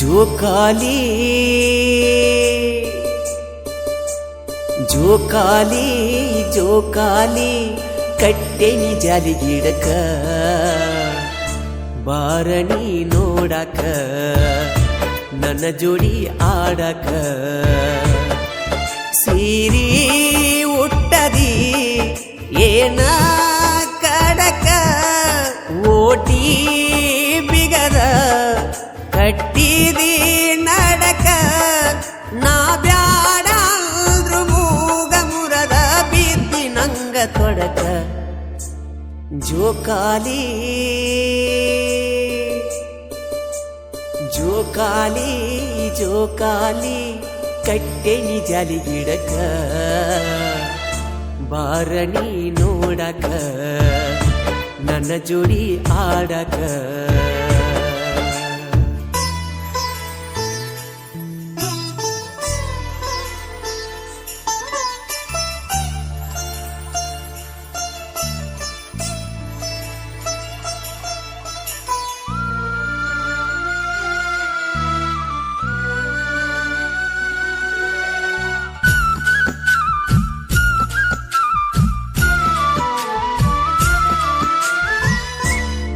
ಜೋಕಾಲಿ ಜೋಕಾಲಿ ಜೋಕಾಲಿ ಕಟ್ಟೆನಿ ಜಾಲಿ ಬಾರಣಿ ನೋಡಕ ನನ್ನ ಜೋಡಿ ಆಡಕ ಸೀರಿ ಉಟ್ಟದಿ ಏನ ಕಡಕ ಓಟಿ ತೊಡಕ ಜೋಕಾಲಿ. ಜೋಕಾಲಿ ಜೋಕಾಲಿ ಕಟ್ಟೆನಿ ಜಾಲಿ ಗಿಡಕ ಬಾರಣಿ ನೋಡಕ ನನ್ನ ಜೋಡಿ ಆಡಕ.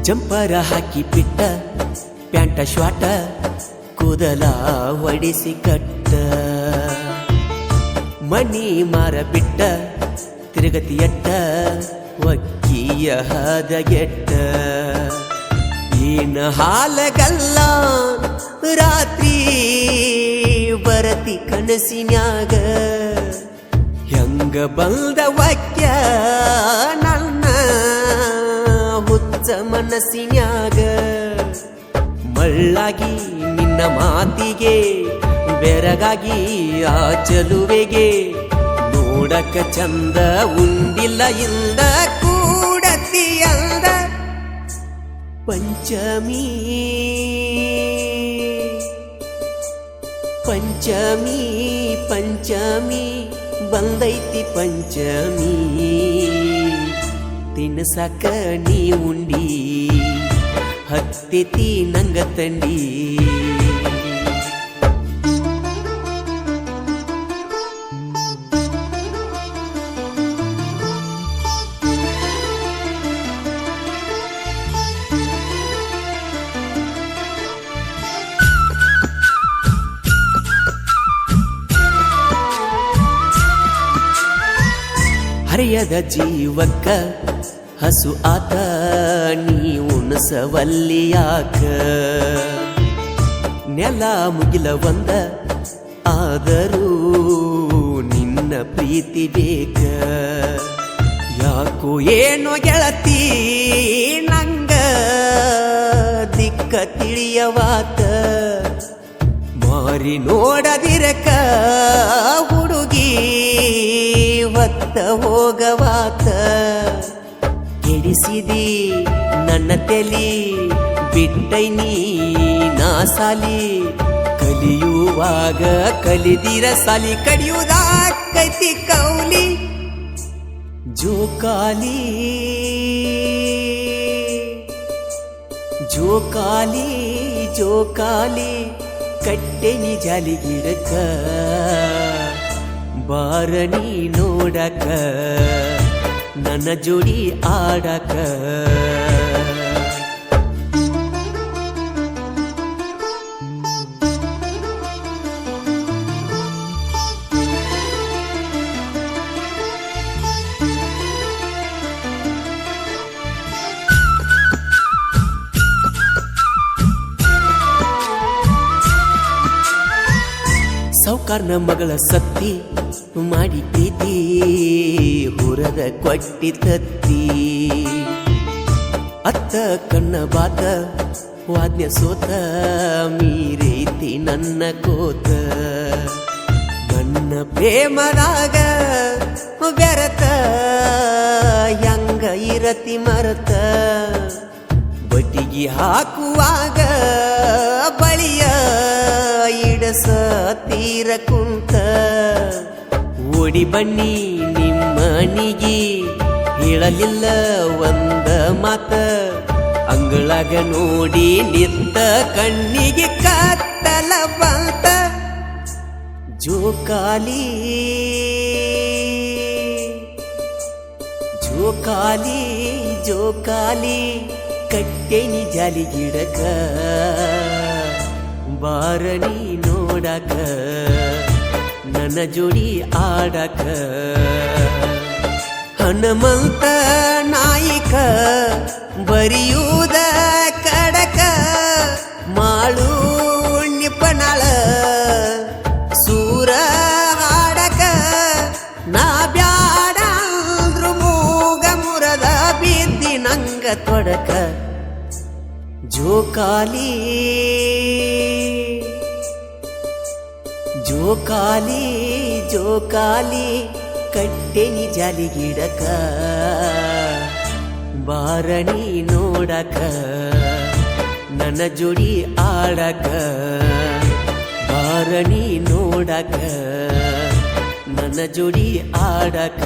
ಜಂಪರ ಹಾಕಿ ಬಿಟ್ಟ, ಪ್ಯಾಂಟ, ಶ್ವಾಟ ಕೂದಲ ಒಡಿಸಿ ಕಟ್ಟ. ಮಣಿ ಮಾರ ಬಿಟ್ಟ ತಿರುಗತಿಯಟ್ಟ ಒಕ್ಕಿಯ ಹದಗೆಟ್ಟ ಏನ ಹಾಲಗಲ್ಲ, ರಾತ್ರಿ ಬರತಿ ಕನಸಿನ್ಯಾಗ. ಹೆಂಗ ಬಂದ ವಾಕ್ಯ ನನ್ನ ಹುಚ್ಚ ಮನಸ್ಸಿನಾಗ ಮಳ್ಳಾಗಿ ನಿನ್ನ ಮಾತಿಗೆ, ಬೆರಗಾಗಿ ಆ ಚಲುವೆಗೆ ನೋಡಕ ಚಂದ ಉಂಡಿಲ್ಲ ಇಂದ ಕೂಡತಿ ಅಂದ ಪಂಚಮಿ. ಪಂಚಮಿ ಪಂಚಮಿ ಬಂದೈತಿ ಪಂಚಮಿ. ತಿನ್ಸಕ ನೀ ಉಂಡಿ ಹತ್ತಿತಿ ನಂಗ ತಂಡಿ ಹರಿಯದ ಜೀವಕ್ಕ ಹಸು ಆತ ನೀ ಉಣಸವಲ್ಲಿಯಾಕ ನೆಲ ಮುಗಿಲ ಒಂದ, ಆದರೂ ನಿನ್ನ ಪ್ರೀತಿ ಬೇಕ? ಯಾಕೋ ಏನೋ ಗೆಳತಿ, ನಂಗ ದಿಕ್ಕ ತಿಳಿಯವಾತ? ಮಾರಿ ನೋಡದಿರಕ ಹುಡುಗಿ ಹೊತ್ತ ಹೋಗವಾತ? ಕೆಡಿಸಿದಿ ನನ್ನ ತೆಲಿ, ಬಿಟ್ಟೈ ನಾ ಸಾಲಿ ಕಲಿಯುವಾಗ ಕಲಿದಿರ ಸಾಲಿ ಕಡಿಯುವುದಾಕೈತಿ ಕೌಲಿ? ಜೋಕಾಲಿ. ಜೋಕಾಲಿ ಜೋಕಾಲಿ ಕಟ್ಟೆನಿ ಗಿಡಕ ನೀ ನೋಡಕ. ನನ್ನ ಜೋಡಿ ಆಡಕ. ಸೌಕಾರ್ನ ಮಗಳ ಸತ್ತಿ ಮಾಡಿ ಪ್ರೀತಿ ಹುರದ ಕೊಟ್ಟಿ ತತ್ತಿ. ಅತ್ತ ಕಣ್ಣ ಬಾತ, ವಾದ್ಯ ಸೋತ, ಮೀರೈತಿ ನನ್ನ ಕೋತ. ನನ್ನ ಪ್ರೇಮದಾಗ ಬೆರತ ಯಂಗ ಇರತಿ ಮರತ. ಬಟಿಗಿ ಹಾಕುವಾಗ ಬಳಿಯ ಇಡಸ ತೀರ ಕುಂತ ಓಡಿ ಬನ್ನಿ ನಿಮ್ಮನಿಗಿ ಹೇಳಲಿಲ್ಲ ಒಂದ ಮಾತ. ಅಂಗಳಾಗ ನೋಡಿ ನಿಂತ ಕಣ್ಣಿಗೆ ಕತ್ತಲ ಬಂತ ಜೋಕಾಲಿ ಜೋಕಾಲಿ ಜೋಕಾಲಿ ಕಟ್ಟೆನಿ ನಿಜಾಲಿ ಗಿಡಕ. ಬಾರನಿ ನೋಡಕ ನನ್ನ ಜೋಡಿ ಆಡಕ. ಹನುಮಂತ ನಾಯಿಕ, ಬರಿಯೂದ ಕಡಕ, ಮಾಳು ನಿಪಣಳ ಸೂರ ಹಾಡಕ ನಾ ಬ್ಯಾಡ ಅಂದ್ರು ಮೂಗ ಮುರದ ಬಿದ್ದಿ ನಂಗ ತೊಡಕ. ಜೋಕಾಲಿ ಜೋಕಾಲಿ ಜೋಕಾಲಿ, ಕಟ್ಟೆನಿ ಜಾಲಿ ಗಿಡಕ. ಬಾರಣಿ ನೋಡಕ ನನ್ನ ಜೋಡಿ ಆಡಕ. ಬಾರಣಿ ನೋಡಕ ನನ್ನ ಜೋಡಿ ಆಡಕ.